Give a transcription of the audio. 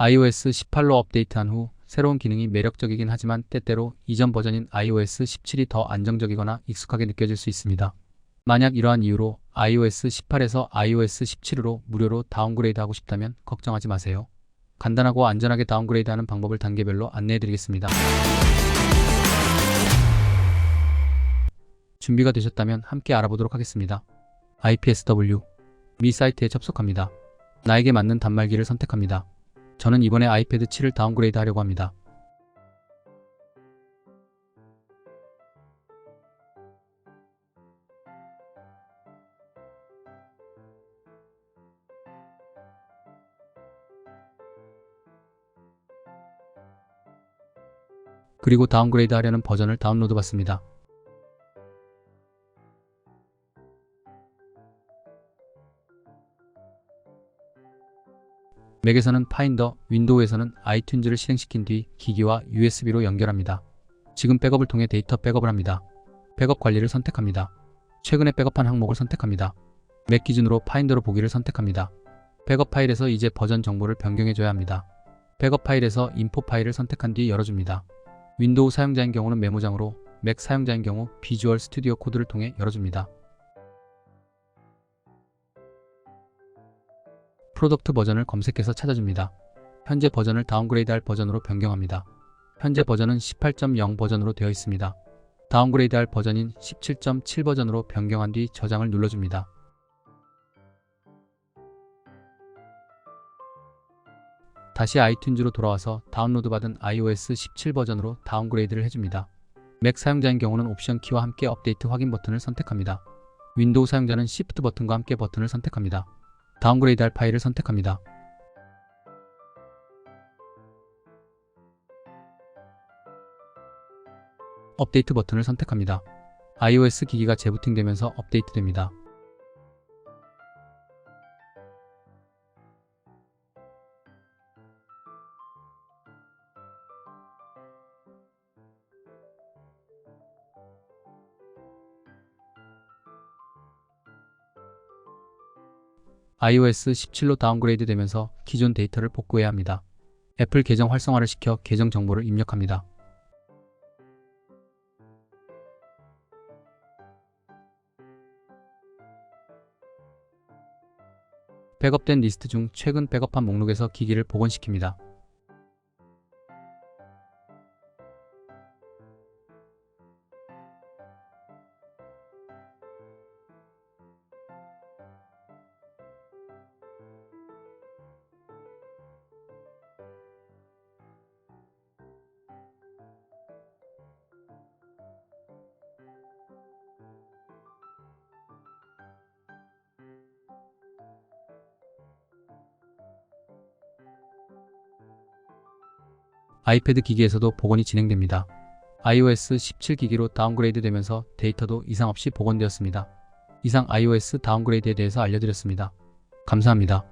iOS 18로 업데이트한 후 새로운 기능이 매력적이긴 하지만 때때로 이전 버전인 iOS 17이 더 안정적이거나 익숙하게 느껴질 수 있습니다. 만약 이러한 이유로 iOS 18에서 iOS 17으로 무료로 다운그레이드 하고 싶다면 걱정하지 마세요. 간단하고 안전하게 다운그레이드 하는 방법을 단계별로 안내해 드리겠습니다. 준비가 되셨다면 함께 알아보도록 하겠습니다. IPSW 미 사이트에 접속합니다. 나에게 맞는 단말기를 선택합니다. 저는 이번에 아이패드 7을 다운그레이드 하려고 합니다. 그리고 다운그레이드 하려는 버전을 다운로드 받습니다. 맥에서는 파인더, 윈도우에서는 아이튠즈를 실행시킨 뒤 기기와 USB로 연결합니다. 지금 백업을 통해 데이터 백업을 합니다. 백업 관리를 선택합니다. 최근에 백업한 항목을 선택합니다. 맥 기준으로 파인더로 보기를 선택합니다. 백업 파일에서 이제 버전 정보를 변경해줘야 합니다. 백업 파일에서 인포 파일을 선택한 뒤 열어줍니다. 윈도우 사용자인 경우는 메모장으로, 맥 사용자인 경우 비주얼 스튜디오 코드를 통해 열어줍니다. 프로덕트 버전을 검색해서 찾아줍니다. 현재 버전을 다운그레이드할 버전으로 변경합니다. 현재 버전은 18.0 버전으로 되어 있습니다. 다운그레이드할 버전인 17.7 버전으로 변경한 뒤 저장을 눌러줍니다. 다시 아이튠즈로 돌아와서 다운로드 받은 iOS 17 버전으로 다운그레이드를 해줍니다. 맥 사용자인 경우는 옵션 키와 함께 업데이트 확인 버튼을 선택합니다. 윈도우 사용자는 Shift 버튼과 함께 버튼을 선택합니다. 다운그레이드 할 파일을 선택합니다. 업데이트 버튼을 선택합니다. iOS 기기가 재부팅되면서 업데이트됩니다. iOS 17로 다운그레이드 되면서 기존 데이터를 복구해야 합니다. 애플 계정 활성화를 시켜 계정 정보를 입력합니다. 백업된 리스트 중 최근 백업한 목록에서 기기를 복원시킵니다. 아이패드 기기에서도 복원이 진행됩니다. iOS 17 기기로 다운그레이드 되면서 데이터도 이상 없이 복원되었습니다. 이상 iOS 다운그레이드에 대해서 알려드렸습니다. 감사합니다.